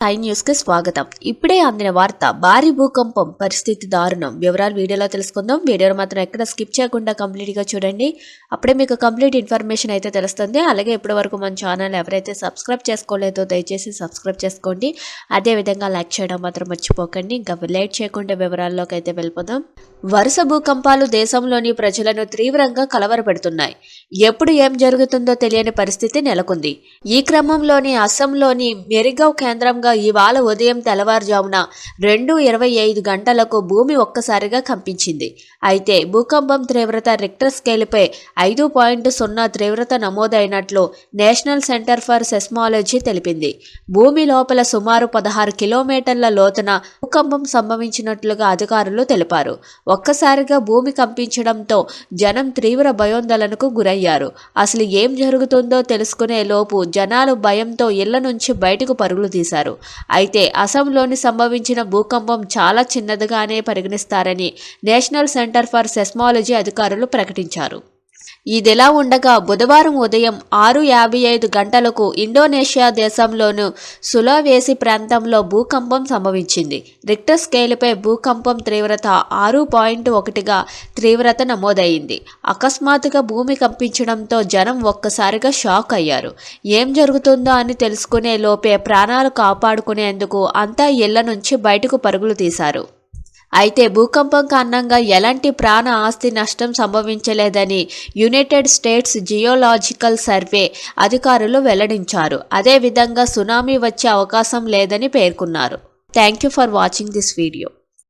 High న్యూస్కి స్వాగతం. ఇప్పుడే అందిన వార్త భారీ భూకంపం పరిస్థితి దారుణం. వివరాలు వీడియోలో తెలుసుకుందాం. వీడియోను మాత్రం ఎక్కడ స్కిప్ చేయకుండా కంప్లీట్గా చూడండి. అప్పుడే మీకు కంప్లీట్ ఇన్ఫర్మేషన్ అయితే తెలుస్తుంది. అలాగే ఇప్పటి వరకు మన ఛానల్ ఎవరైతే సబ్స్క్రైబ్ చేసుకోలేదో దయచేసి సబ్స్క్రైబ్ చేసుకోండి. అదే విధంగా లైక్ చేయడం మాత్రం మర్చిపోకండి. ఇంకా లేట్ చేయకుండా వివరాల్లోకి అయితే వెళ్ళిపోదాం. వరుస భూకంపాలు దేశంలోని ప్రజలను తీవ్రంగా కలవరపెడుతున్నాయి. ఎప్పుడు ఏం జరుగుతుందో తెలియని పరిస్థితి నెలకొంది. ఈ క్రమంలోని అస్సాంలోని మెరిగావ్ కేంద్రంగా ఇవాళ ఉదయం తెల్లవారుజామున రెండు ఇరవై ఐదు గంటలకు భూమి ఒక్కసారిగా కంపించింది. అయితే భూకంపం తీవ్రత రిక్టర్ స్కేల్పై ఐదు పాయింట్ సున్నా తీవ్రత నమోదైనట్లు నేషనల్ సెంటర్ ఫర్ సెస్మాలజీ తెలిపింది. భూమి లోపల సుమారు పదహారు కిలోమీటర్ల లోతున భూకంపం సంభవించినట్లుగా అధికారులు తెలిపారు. ఒక్కసారిగా భూమి కంపించడంతో జనం తీవ్ర భయోందోళనకు గురయ్యారు. అసలు ఏం జరుగుతుందో తెలుసుకునే లోపు జనాలు భయంతో ఇళ్ళ నుంచి బయటకు పరుగులు తీశారు. అయితే అసంలోని సంభవించిన భూకంపం చాలా చిన్నదిగానే పరిగణిస్తారని నేషనల్ సెంటర్ ఫర్ సెస్మాలజీ అధికారులు ప్రకటించారు. ఇదిలా ఉండగా బుధవారం ఉదయం ఆరు యాభై ఐదు గంటలకు ఇండోనేషియా దేశంలోను సులోవేసి ప్రాంతంలో భూకంపం సంభవించింది. రిక్టర్ స్కేలుపై భూకంపం తీవ్రత ఆరు పాయింట్ ఒకటిగా తీవ్రత నమోదైంది. అకస్మాత్తుగా భూమి కంపించడంతో జనం ఒక్కసారిగా షాక్ అయ్యారు. ఏం జరుగుతుందో అని తెలుసుకునే లోపే ప్రాణాలు కాపాడుకునేందుకు అంతా ఇళ్ళ నుంచి బయటకు పరుగులు తీశారు. అయితే భూకంపం కారణంగా ఎలాంటి ప్రాణ ఆస్తి నష్టం సంభవించలేదని యునైటెడ్ స్టేట్స్ జియోలాజికల్ సర్వే అధికారులు వెల్లడించారు. అదేవిధంగా సునామీ వచ్చే అవకాశం లేదని పేర్కొన్నారు. Thank you for watching this video.